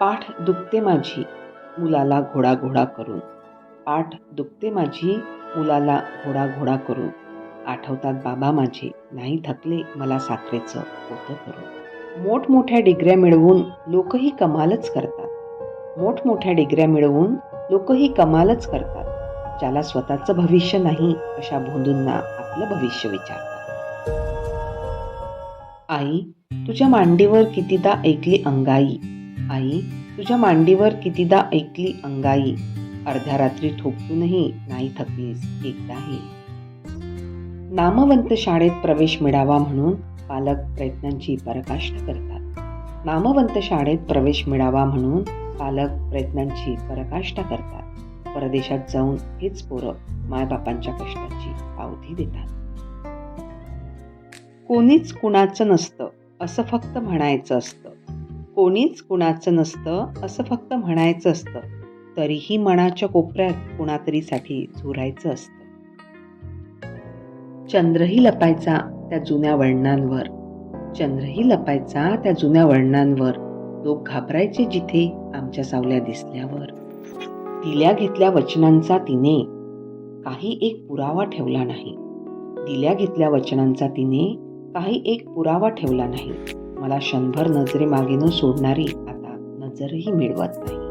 पाठ दुखते माझी मुलाला घोडा घोडा करून. पाठ दुखते माझी मुलाला घोडा घोडा करून. आठवतात बाबा माझे नाही थकले मला साखरेचं पोतं करून. मोठमोठ्या डिग्र्या मिळवून लोकही कमालच करतात. मोठमोठ्या डिग्र्या मिळवून लोकही कमालच करतात. ज्याला स्वतःचं भविष्य नाही अशा भोंदूंना आपलं भविष्य विचारतात. आई तुझ्या मांडीवर कितीदा ऐकली अंगाई. आई तुझ्या मांडीवर कितीदा ऐकली अंगाई. अर्ध्या रात्री थोपटूनही नाही थकलीस एकदाही. नामवंत शाळेत प्रवेश मिळावा म्हणून पालक प्रयत्नांची पराकाष्ठा करतात. नामवंत शाळेत प्रवेश मिळावा म्हणून पालक प्रयत्नांची पराकाष्ठा करतात. परदेशात जाऊन हेच पोरं मायबापांच्या कष्टाची पावती देतात. कोणीच कुणाचं नसतं असं फक्त म्हणायचं असतं. कोणीच कुणाचं नसतं असं फक्त म्हणायचं असतं. तरीही मनाच्या कोपऱ्यात कुणातरीसाठी झुरायचं असतं. चंद्रही लपायचा त्या जुन्या वळणांवर. चंद्रही लपायचा त्या जुन्या वळणांवर. लोक घाबरायचे जिथे आमच्या सावल्या दिसल्यावर. दिल्या घेतल्या वचनांचा तिने काही एक पुरावा ठेवला नाही. दिल्या घेतल्या वचनांचा तिने काही एक पुरावा ठेवला नाही. मला क्षणभर नजरे न सोडणारी आता नजरही मिळवत नाही.